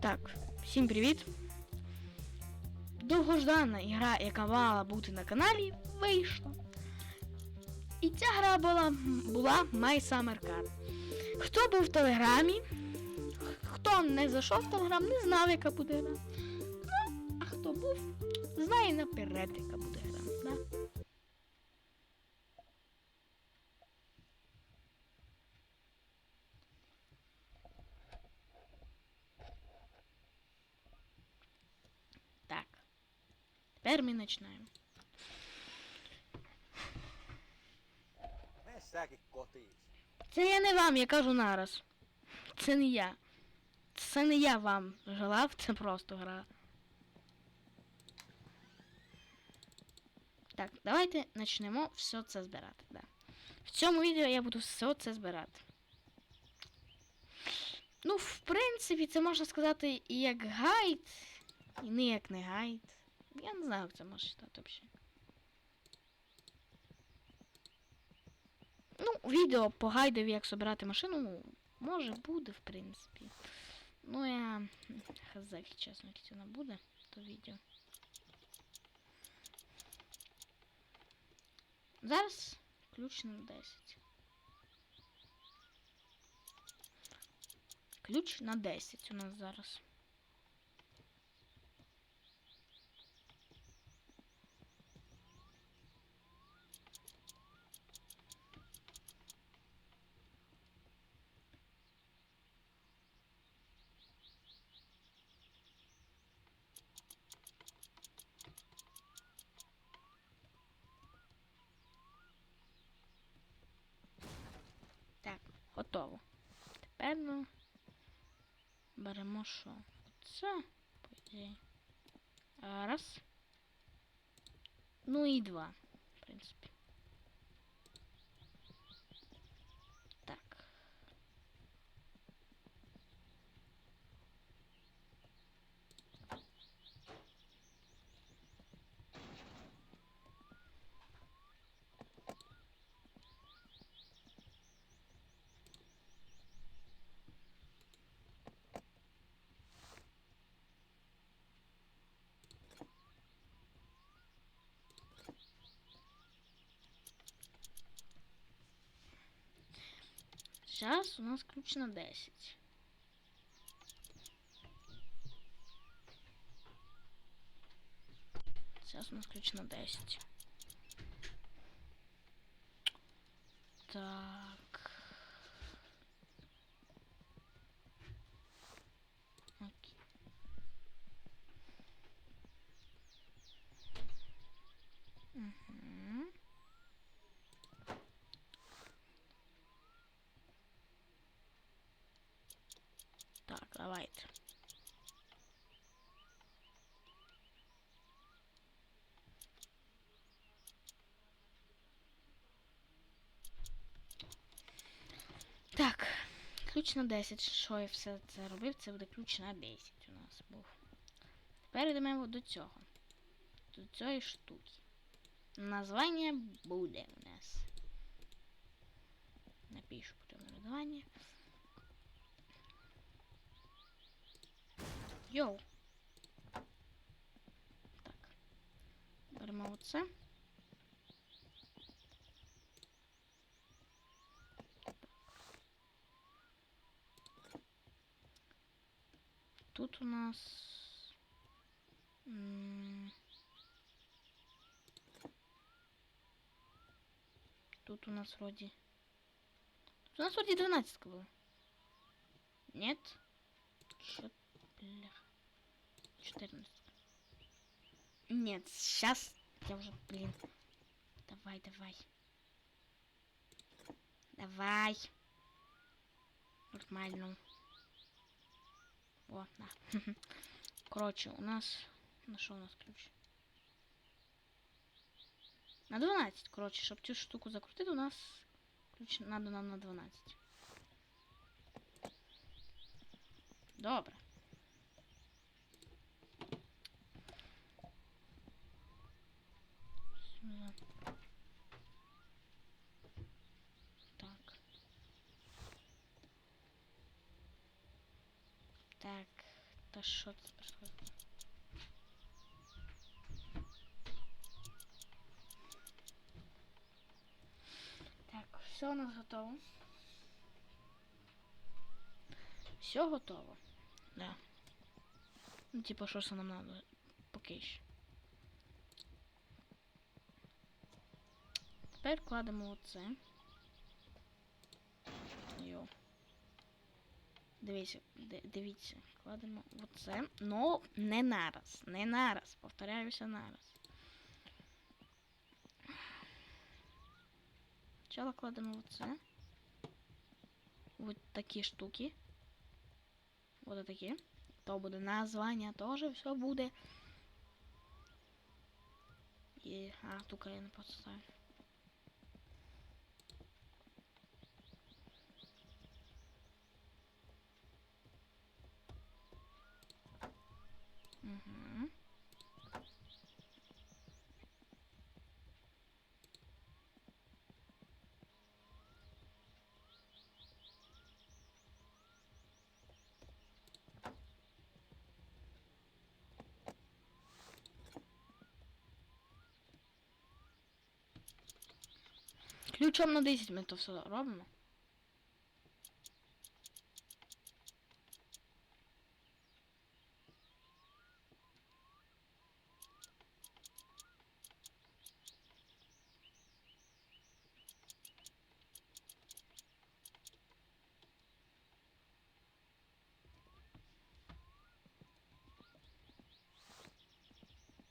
Так, всім привіт. Довгождана ігра, яка мала бути на каналі, вийшла. І ця гра була, була My Summer Car. Хто був в Телеграмі, хто не зайшов в Телеграм, не знав, яка буде гра. Ну, а хто був, знає наперед, яка буде гра. Да? Так. Тепер ми починаємо. Mene säkin kotiin. Це я не вам, я кажу нараз. Це не я. Це не я вам желав, це просто гра. Так, давайте почнемо все це збирати. Да. В цьому відео я буду все це збирати. Ну, в принципі, це можна сказати і як гайд, і не як не гайд. Я не знаю, як це можна читати взагалі. Ну, відео по гайдові, як собирати машину, може буде, в принципі. Ну, я хз, якщо чесно, яке воно буде, то відео. Зараз ключ на 10. Ключ на 10 у нас зараз. Так, готово. Ну, беремо що? Оце. Раз. Ну і два, в принципі. Сейчас у нас ключ на 10. Сейчас у нас ключ на 10. Так. Окей. Угу. Так, ключ на 10. Що я все це робив? Це буде ключ на 10 у нас був. Тепер йдемо до цього. До цієї штуки. Названня буде у нас. Напишу потім названня. Йоу. Так. Беремо оце. Тут у нас... Тут у нас вроде... Тут у нас вроде 12 было. Нет? Чё, бляха. 14. Нет, сейчас я уже, блин. Давай, давай. Давай. Нормально. О, на. Короче, у нас... На що у нас ключ? На 12, короче, щоб цю штуку закрутити, у нас ключ надо нам на 12. Добре. Сюда. Так. Та що це происходит? Так, все у нас готово. Все готово. Да. Ну, типа, що це нам надо? Поки що. Тепер кладемо оце. Дивіться, ди- дивіться, кладемо оце. Ну, не нараз. Не нараз. Повторяюся нараз. Спочатку кладемо оце. Ось такі штуки. Ось такі. То буде названня, теж все буде. І... А, тут я не поставив. Ключом на 10 ми то все робимо.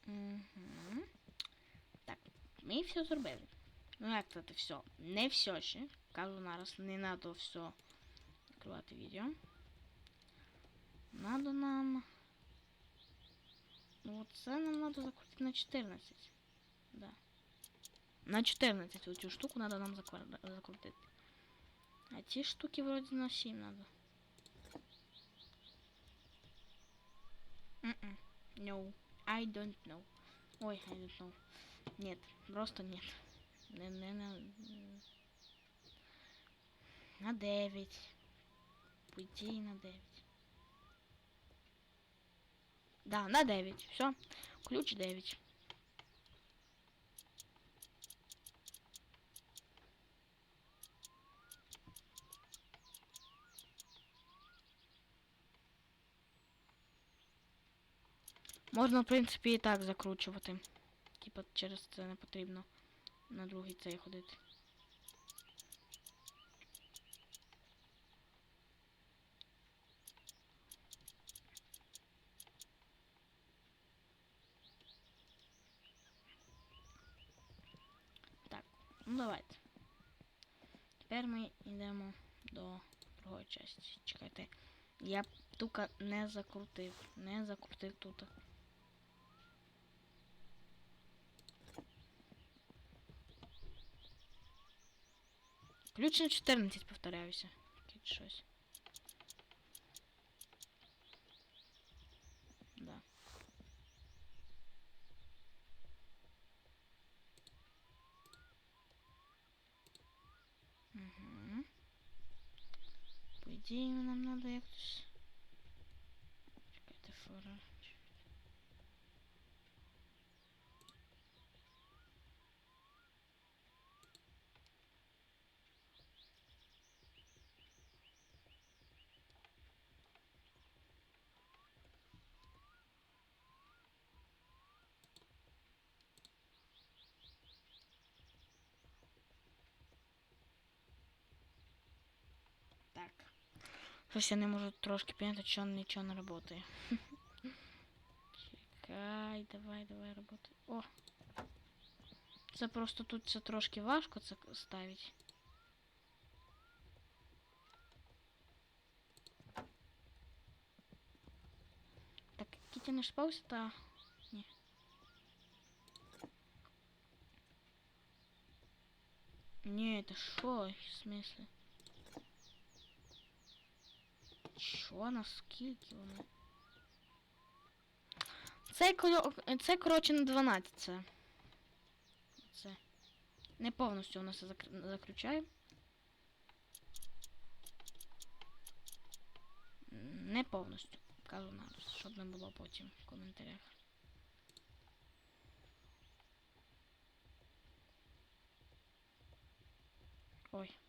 Угу. Так, ми все зробили. Ну як це все? Не все ще. Кажу нараз, не надо все відкривати відео. Надо нам. Ну це нам надо закрутити на 14. Да. На 14 вот цю штуку надо нам закрутити. А ті штуки вроде на 7 надо. Mm-mm. No, I don't know. Ой, I don't know. Нет, просто нет. Не, не, не, на 9. По на 9. Да, на 9. Все. Ключ 9. Можна, в принципі, і так закручувати. Типа через це не потрібно на другий цей ходити. Так, ну давайте. Тепер ми йдемо до другої частини. Чекайте. Я тука не закрутив. Не закрутив тут. Ключ на 14, повторяюся. Кіт щось. Да. Угу. По ідеї нам надо якось. Чекайте фора. Так. Щось я не можу трошки поняти, що нічого не працює. Чекай, давай, давай роботи. О! Це просто тут це трошки важко це ставити. Так, Кітя не шпався, та. Ні. Ні, це що? В смысле? Що, наскільки воно? Це, це коротше на 12 це. Це. Не повністю у нас закр... заключаємо. Не повністю. Кажу напис, щоб не було потім в коментарях. Ой.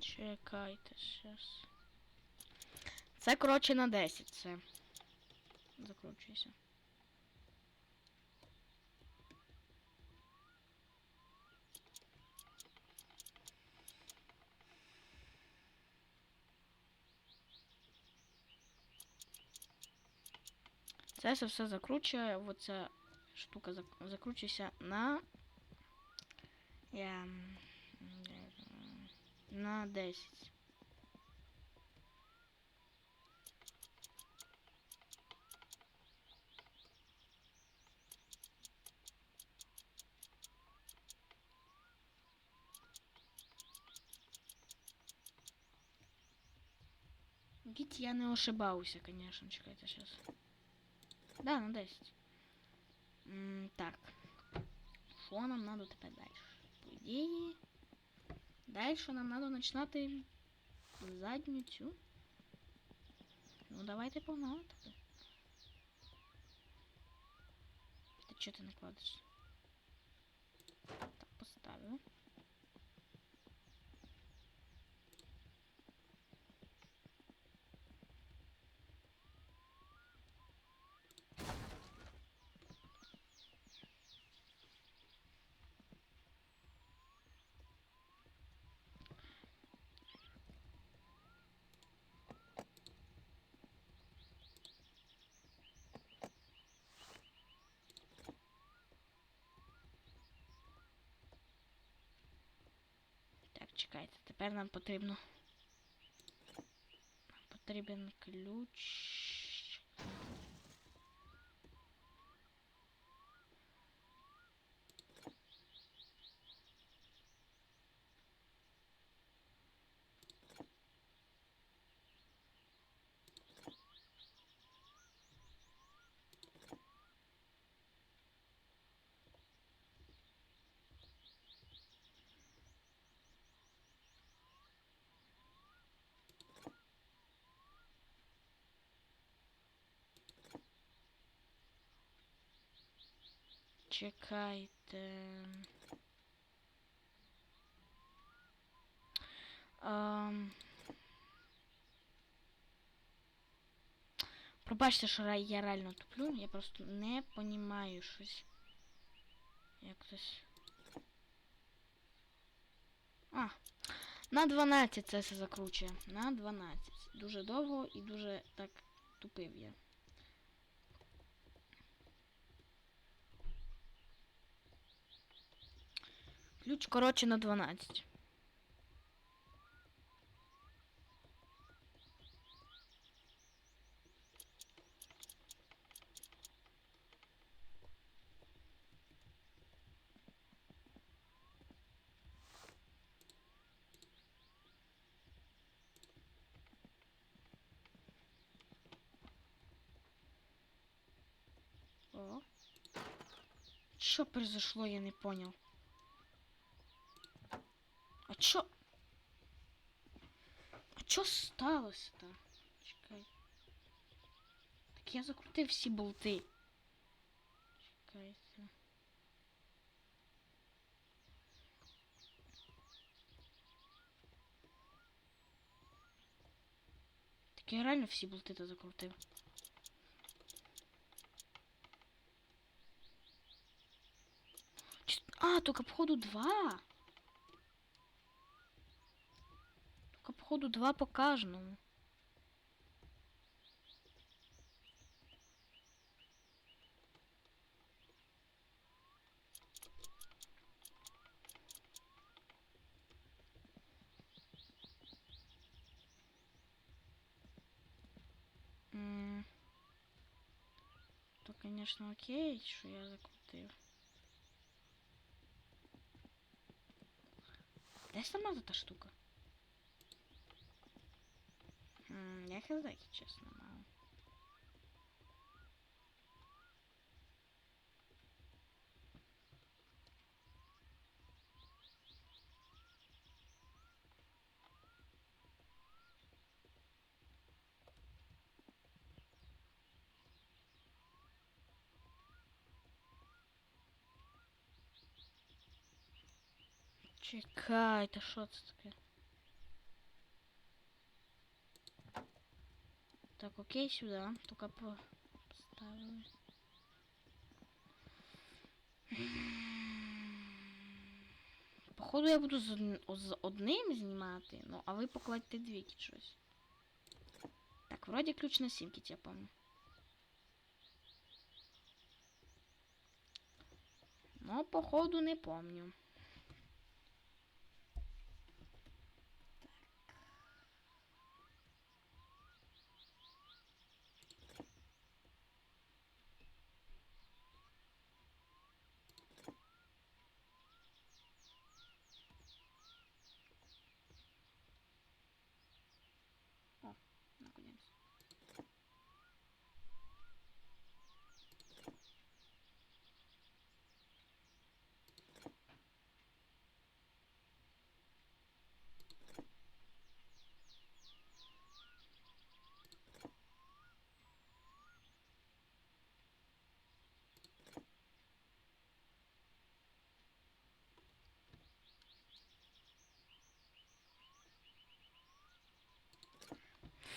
Чекайте щас. Це коротше на 10. Це. Закручуйся. Це все все закручує, оця штука зак- закручується на. Я... На 10. Гіть, я не ошибався, конечно, чекайте сейчас. Да, на 10. М, так. Що нам надо тепер далі? По ідеї. Дальше нам надо починати задню цю. Ну давайте погнали тоді. Ти чого ти не кладеш? Так, поставив. Так, чекайте, тепер нам потрібно. Нам потрібен ключ. Чекайте. Ам... Пробачте, що я реально туплю, я просто не понімаю щось. Якось. А. На 12 це все закручує. На 12. Дуже довго і дуже так тупив я. Ключ, коротше, на 12. О. Произошло, я не понял. Чо? А чо сталося-то? Чекай. Так я закрутив всі болти. Чекайте. Так я реально всі болти-то закрутив. А, только походу два. Походу два по каждому. М То, конечно, окей, что я закрутив. Да сама эта штука? Хм, я хз, якщо чесно, мало. Чекайте, що це таке? Так, окей, сюди. Тільки по- поставили. Походу я буду з, одним знімати, ну, а ви покладьте дві чи щось. Так, вроді ключ на сімки, я помню. Ну, походу, не помню.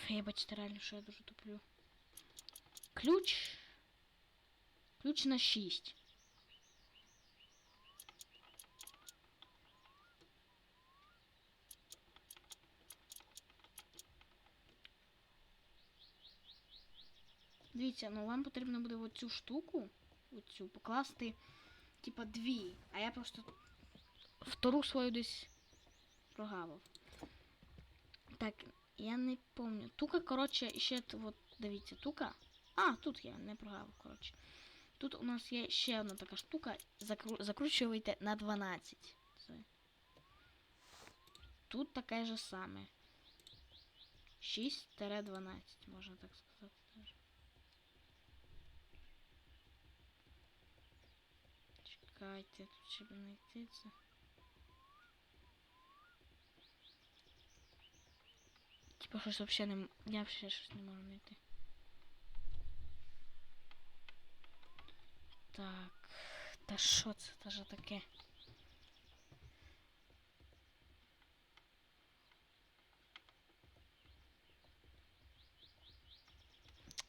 Я бачите реально, що я дуже туплю. Ключ. Ключ на 6. Дивіться, ну вам потрібно буде оцю штуку, оцю покласти, типа дві, а я просто втору свою десь прогавив. Так, я не помню. Тука, коротше, ще от, дивіться, тука. А, тут я не прогавив, коротше. Тут у нас є ще одна така штука. Закру... Закручуєте на 12. Це. Тут таке же саме. 6-12, можна так сказати. Чекайте, тут ще б знайти це. Типа вообще не... Я вообще щось не можу знайти. Так. Та що це та ж?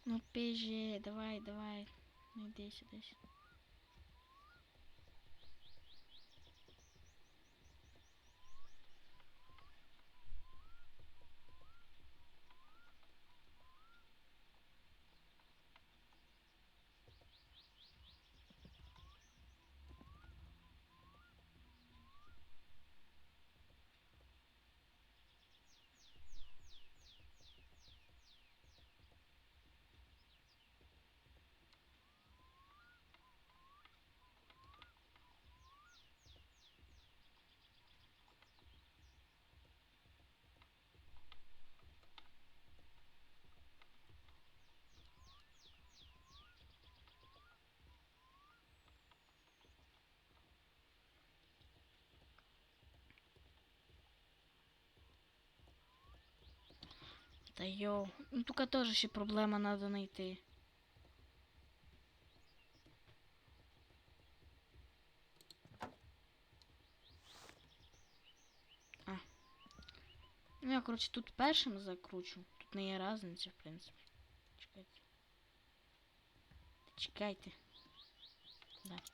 Ну, пежі, давай, давай. Ну, йди сюди. сюди. Та йоу. Ну тут теж ще проблема надо знайти. А. Ну я, коротше, тут першим закручу. Тут не є різниці, в принципі. Чекайте. Чекайте. Да.